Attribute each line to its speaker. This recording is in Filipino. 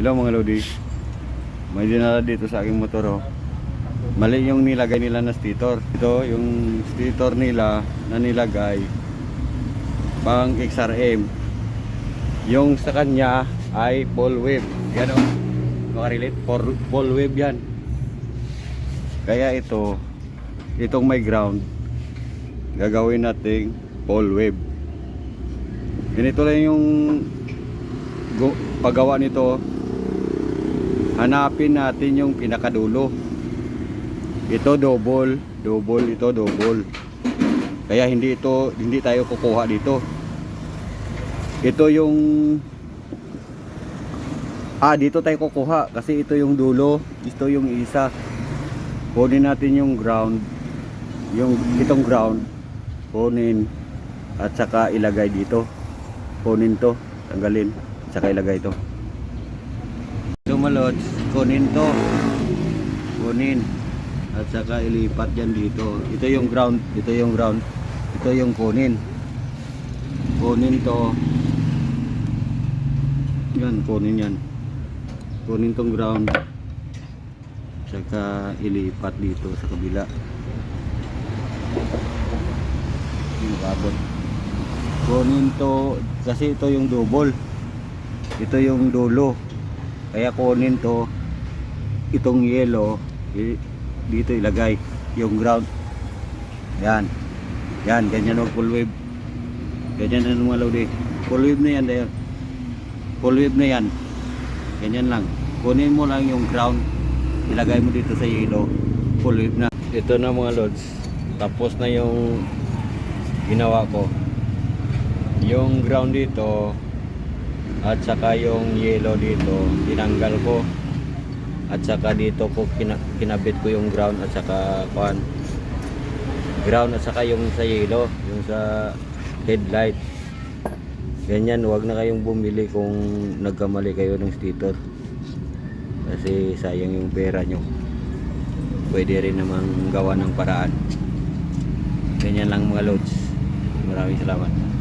Speaker 1: Hello mga Lodi. May dinala dito sa aking motor oh. Mali yung nilagay nila na stator. Ito yung stator nila na nilagay pang XRM. Yung sa kanya ay ball wave. Yan oh. Makarelate, ball ball wave yan. Kaya ito, itong may ground, gagawin nating ball wave. Ganito lang yung paggawa nito. Hanapin natin yung pinakadulo. Ito double, double, ito double. Kaya hindi ito, hindi tayo kukuha dito. Ito yung Ah, dito tayo kukuha kasi ito yung dulo, ito yung isa. Kunin natin yung ground, yung itong ground, kunin at saka ilagay dito. Kunin to, tanggalin, at saka ilagay to. Lumalods, kunin to. Kunin at saka ilipat yan dito. Ito yung ground, ito yung ground, ito yung kunin. Kunin to. Yan, kunin yan. Kunin tong ground. Saka ilipat dito sa kabila. Yung abot. Kunin to kasi ito yung double. Ito yung dulo. Kaya kunin to itong yellow dito ilagay yung ground. Yan. Yan, ganyan o full wave. Ganyan na mga lodi. Full wave na yan dahil. Full wave na yan. Ganyan lang. Kunin mo lang yung ground. Ilagay mo dito sa yellow. Full wave na. Ito na mga lods. Tapos na yung ginawa ko. Yung ground dito at saka yung yellow dito tinanggal ko. At saka dito ko kina- kinabit ko yung ground at saka kuan ground at saka yung sa yellow yung sa headlight. Ganyan wag na kayong bumili kung nagkamali kayo ng stator kasi sayang yung pera nyo. Pwede rin namang gawa ng paraan. Ganyan lang mga loads. Maraming salamat